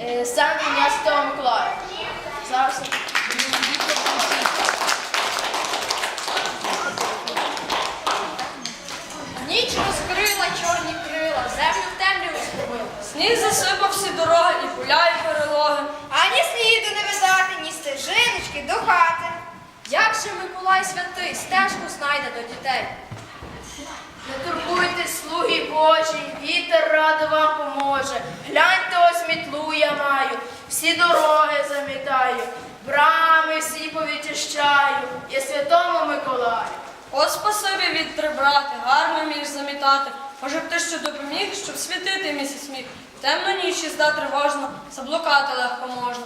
Е, Саме ім'я Святого Миколая. Зараз. Ніч розкрила чорні крила, землю в темряву зробила. Сніг засипав всі дороги і і перелоги. Ані сліду не видати, ні стежиночки до хати. Як же Миколай святий стежку знайде до дітей? Турбуйтесь, вітер радо вам поможе. Гляньте, ось мітлу я маю, всі дороги замітаю, брами всі повічищаю, я святому Миколаю. От спасибі від три брати, гарно міг замітати. Може б ти що допоміг, щоб світити місяць міг. В Темну ніч їзда тривожно, заблукати легко можна.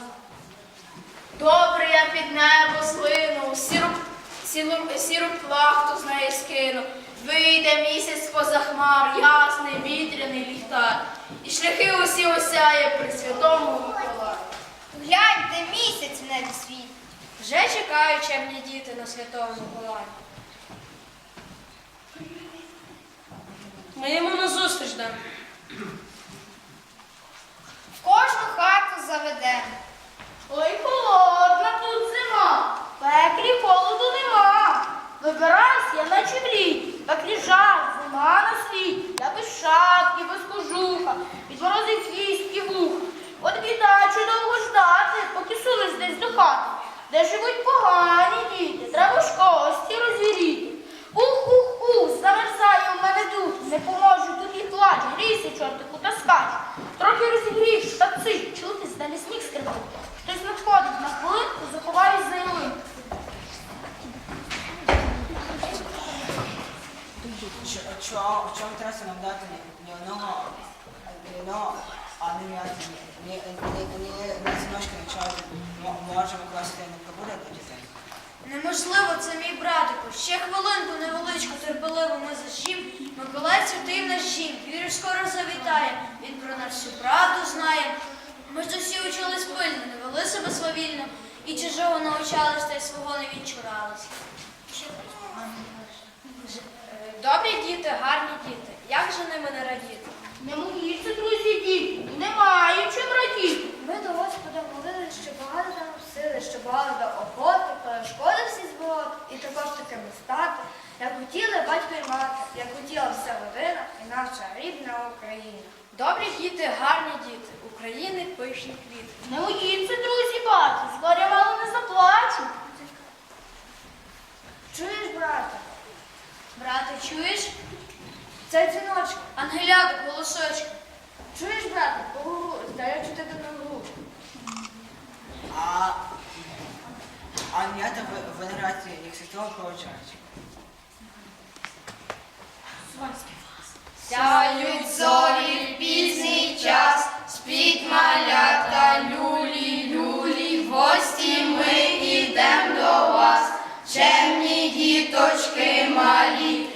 Добре я під небо слину, сіру, сіру, сіру плахту з неї скину. Вийде місяць поза хмар, ясний вітряний ліхтар, і шляхи усі осяє при святому Миколаю. Гляньте місяць в небі світ. Вже чекають чемні діти на святого Миколая. Ми йому на зустріч дам. В кожну хату заведемо. Ой, холодна тут зима, в пеклі холоду нема. Вибираюсь я на чолі, пеклі жар, зима на світ. Я без шапки, без кожуха, під морозив кістки вух. От біда, чи довго ждати, поки сунеш десь до хати. Де живуть погані діти, треба ж кості розвіріти. Ух-ух-ух, замерзає у мене дух, не поможу тут і плач, грійся, чортику, та скач. Трохи розігрівши та цить, чути, здалі сніг скрипить. Хтось надходить на хвилинку, заховаюсь за ялинку. Що, що, що ви треба нам дати ні, ні одного, ні одного, а не м'яти, ні, ні, ні, ні, ні синочки не чати. Можемо класти не пробуде до дітей. Неможливо, це мій братику. Ще хвилинку невеличку терпеливо ми зажім. Миколай святий наш жім. Вірю, скоро завітає. Він про нас всю правду знає. Ми ж усі учились пильно, не вели себе свавільно. І чужого навчались, та й свого не відчурались. Добрі діти, гарні діти. Як же ними не радіти? Не моїться, друзі, діти, немає чим радіти. Ми до Господа молили, що багато нам сили, що багато до охоти, перешкоди всі збороти, і також такими стати, як хотіли батько і мати, як хотіла вся родина і наша рідна Україна. Добрі діти, гарні діти. України пишні квіти. Не моїться, друзі, бачу, скоро мало не заплачу. Чуєш, брате? Брате, чуєш? Це дзвіночок. Ангеляток, голосочок. Чуєш, брате? Поговорю, здаючи тебе на гру. А, а м'ята в венерації, як святого провочають. Сяють зорі в пізній час, спіть малята, люлі, люлі, гості ми ідем до вас, чемні діточки малі,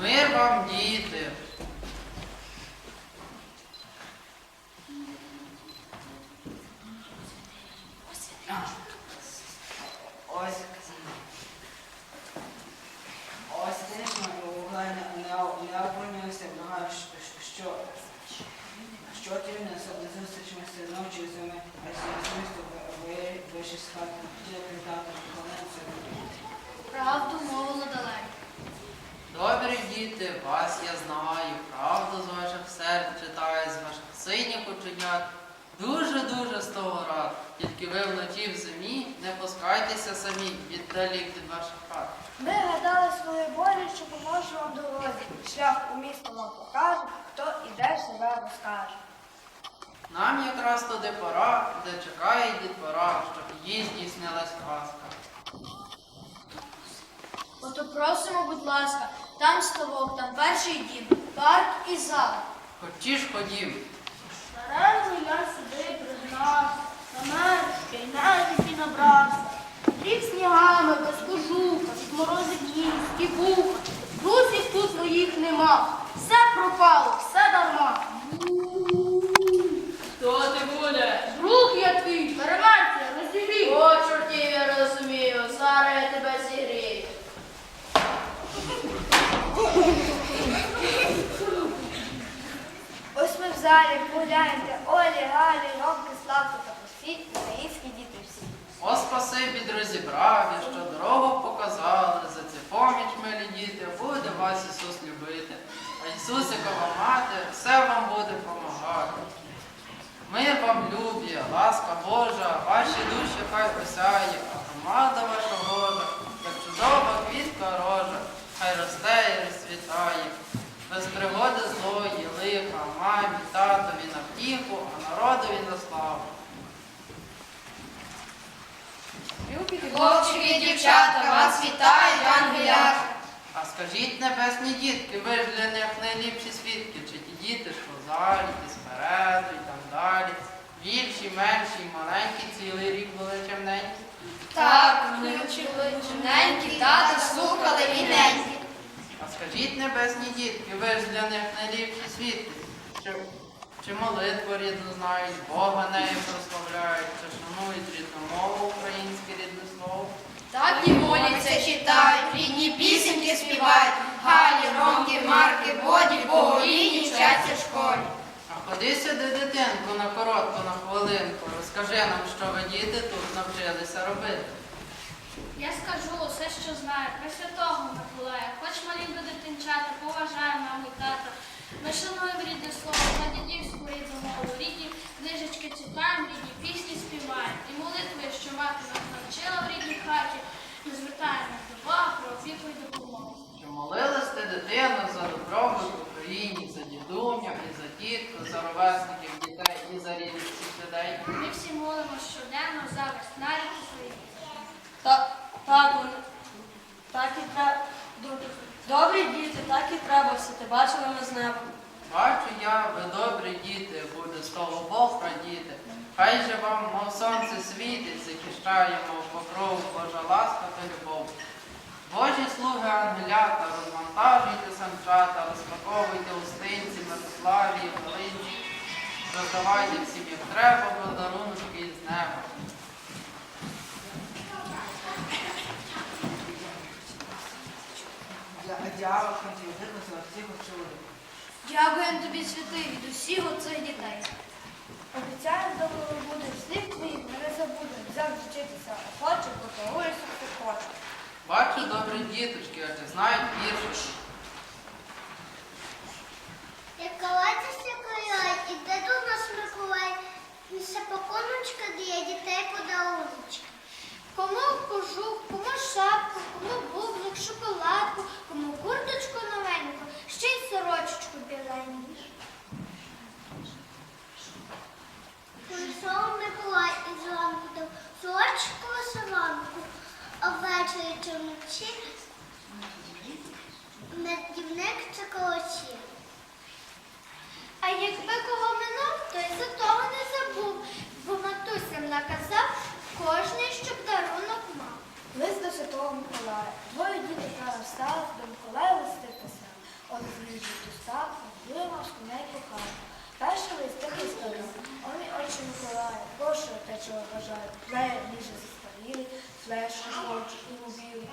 Мир вам, діти! Ось, ось, звісно, Углай не, не, не оборонювався, благаю, що, що ти не зустрічимося ночі з ними, а особисто вийшли з хати, хотіли привітати, поклонитися. Правду мовила далеко. Добрі діти, вас я знаю, правду з ваших серць читаю, з ваших синіх оченят. Дуже-дуже з того рад. Тільки ви вночі в зимі не пускайтеся самі віддалік від ваших хат. Ми гадали свої болі, що поможемо вам дорозі. Шлях у місто вам покаже, хто і де себе розкаже. Нам якраз туди пора, де чекає дітвора, щоб їй здійснилась казка. Ото просимо, будь ласка, там ставок, там перший дім, парк і зал. Хоті ж ходім. Наразі я пригнався, ще й навіть набрався. Дріб снігами без кожух, і вуха. Друзів тут моїх нема. Все пропало, все дарма. Хто ти будеш? Друг я твій, перемайся, розігрій. О, чортів, я розумію, зараз я тебе зігрію. Ось ми в залі, погляньте, Олі, Галі, Ромки, Славко та усі українські діти всі. О, спасибі, друзі, що дорогу показали, за це поміч, милі діти, буде вас Ісус любити. А Ісусикова мати все вам буде помагати. Мир вам любі, ласка Божа, ваші душі хай осяє, а громада ваша Божа, як чудова квітка рожа, хай росте і розцвітає. Без пригоди злої, лиха, мамі, татові на втіху, а народові на славу. Хлопчики дівчата, вас вітають ангелята. А скажіть, небесні дітки, ви ж для них найліпші свідки, чи ті діти, що залі, ті спереду і там далі, більші, менші, маленькі, цілий рік були чемненькі. Так, вони вчили чимненькі, тата слухали і ненькі. А скажіть, небесні дітки, ви ж для них найліпші свідки, чи, молитву рідну знають, Бога нею прославляють, чи шанують рідну мову, українське рідне слово. Так і моляться, читають, рідні пісеньки співають. Галі, Ромки, Марки, Боді, Боголіні вчаться в школі. А ходи сюди, дитинку, на коротку, на хвилинку. Розкажи нам, що ви діти тут навчилися робити. Я скажу усе, що знаю, про святого Миколая. Хоч малі до дитинчата, поважаю маму і тата. Ми шануємо рідне слово, на рідну мову, рідні книжечки читаємо, рідні пісні співаємо. І молитви, що мати нас навчила в рідній хаті, ми звертаємо до Бога про опіку і допомогу. Чи молились ти дитину за добробут в Україні, за дідум'я, і за тітку, за ровесників дітей і за рідних всіх людей? Ми всі молимо щоденно за веснарі Україні. Так, так, так і треба. Добрі діти, так і треба, все ти бачили ми з неба. Бачу я, ви добрі діти, буде з того Бог радіти. Хай же вам, мов сонце світить, захищає, мов покров, Божа ласка та любов. Божі слуги ангелята, розвантажуйте санчата, розпаковуйте устинці, Мирославі, Волинці, роздавайте всім, як треба, подарунки із неба. Дякую, викликав всіх очолих. Дякуємо тобі, святий, від усіх оцих дітей. Обіцяємо, доброго буде, слів твоїх не забудемо, завжди вчитися охоче, бо того Ісус хоче. Бачу добрі діточки, а чи знають вірші. Як калатися колять, і де тут наш Миколай, несе пакуночка для дітей подаруночки. Кому кожух, кому шапку, кому бублик, шоколадку, кому курточку новеньку, ще й сорочечку біленьку. Прийшов Миколай із ранку дав сорочку вишиванку, а ввечері чи вночі медівник чи колочі. А якби кого минув, то й за того не забув, бо матусям наказав кожний, щоб дарунок мав. Лист до Святого Миколая. Двоє дітей рано встали, до Миколая листи писали. Один зліжить устав, другий мав з коней кохав. Перший лист такий сторон. О мій отче Миколая, Боже, те, чого бажаю. Плеєр ліже застарілий, флешу хочу і мобілий.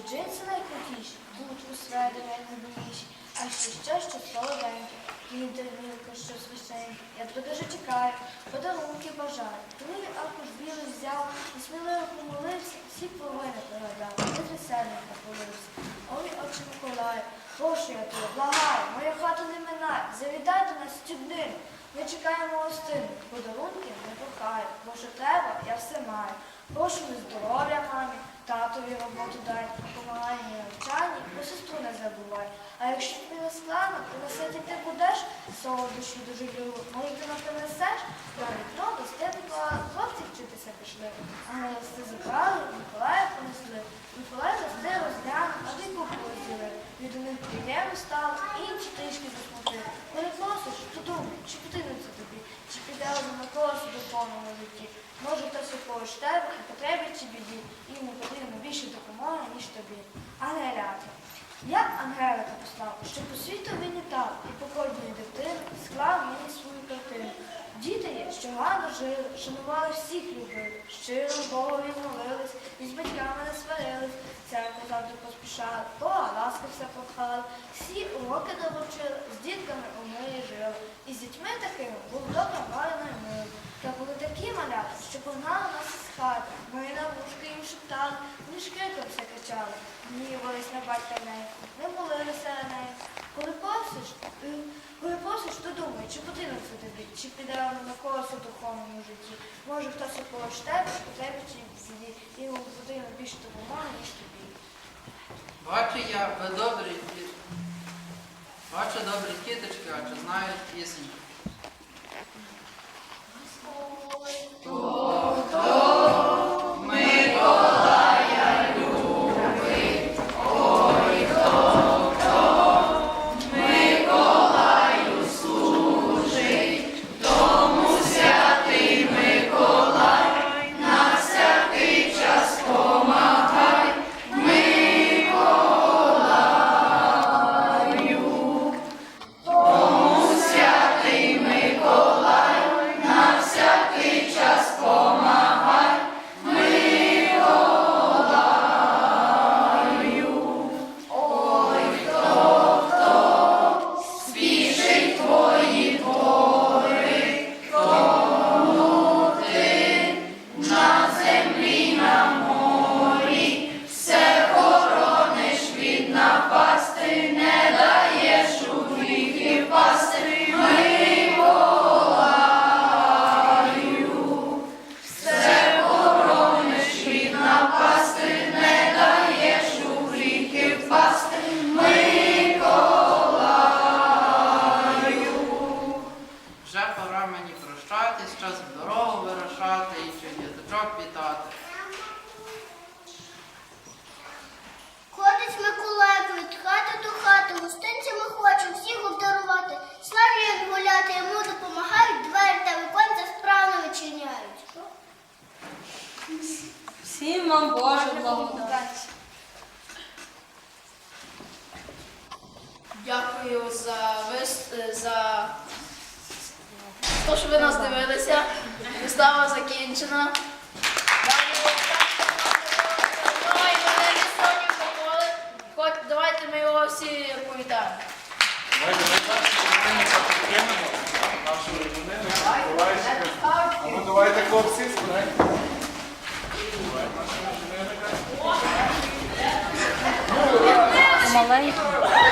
Ще джинси найкрутіші, тут у сведені найбільші. А ще що, що солоденьке. Інтервілка, що священьке. Я тебе дуже чекаю, подарунки бажаю. Він аркуш білий взяв, і сміливо помолився, всі половини пригадав, і трисерник полився. О мій отче Миколаю, прошу я тебе, благаю, моя хата не минає, завідай до нас цю днину. Ми чекаємо гостину, подарунки не кохаю, бо що треба, я все маю. Прошу ми здоров'я мамі, татові роботу дай, помагай мені навчанні, бо сестру не забувай. А якщо тобі не складно, то носити ти будеш, солодощі дуже люблю, молитву ти несеш, то вікно до степла хлопці вчитися пішли. А ми листи забрали, Миколая понесли. Миколай листи розглянув, а ти купу розділи. Від них приємно стало, інші трішки засмутили. Коли просиш, то думай, чи потрібно тобі, чи піде один на колесо до повному житті. Може, поруч тебе потребі чи біді, і йому потрібно більше допомоги, ніж тобі. А не ляти. Я Ангелика послав, щоб у світу він і по дитини склав мені свою картину. Діти що гарно жили, шанували всіх любили, щиро Богові молились, і з батьками не сварились, церкву завжди поспішали, Бога ласки все похали, всі уроки довчили, з дітками у мирі жили. І з дітьми такими був добре гарно і мило. Та були такі малята, що погнали нас із хати. Ми на вушки їм шептали, мішки там все кричали, гнівались на батька неї, не молилися на неї. Коли просиш, е, коли просиш, то думай, чи будинок це тобі, чи піде на когось духовному житті. Може хтось поруч тебе, у тебе чи біді, і у будинок більше допомоги, ніж тобі. Бачу я, ви добрі. Бачу добрі діточки, а чи знають пісеньку. Чи вітати. Ходить Миколайко від хати до хати, гостинцями хоче всіх обдарувати. Славі як гуляти, йому допомагають, двері та віконця справно відчиняють. Всім вам Боже благодать. Дякую за вис... за те, що ви нас дивилися. Вистава закінчена. Далі Ой, мене не сьогодні помоли. Хоч давайте ми його всі повітаємо. Давайте нашу родину, ну давайте, хлопці, ура! Маленький.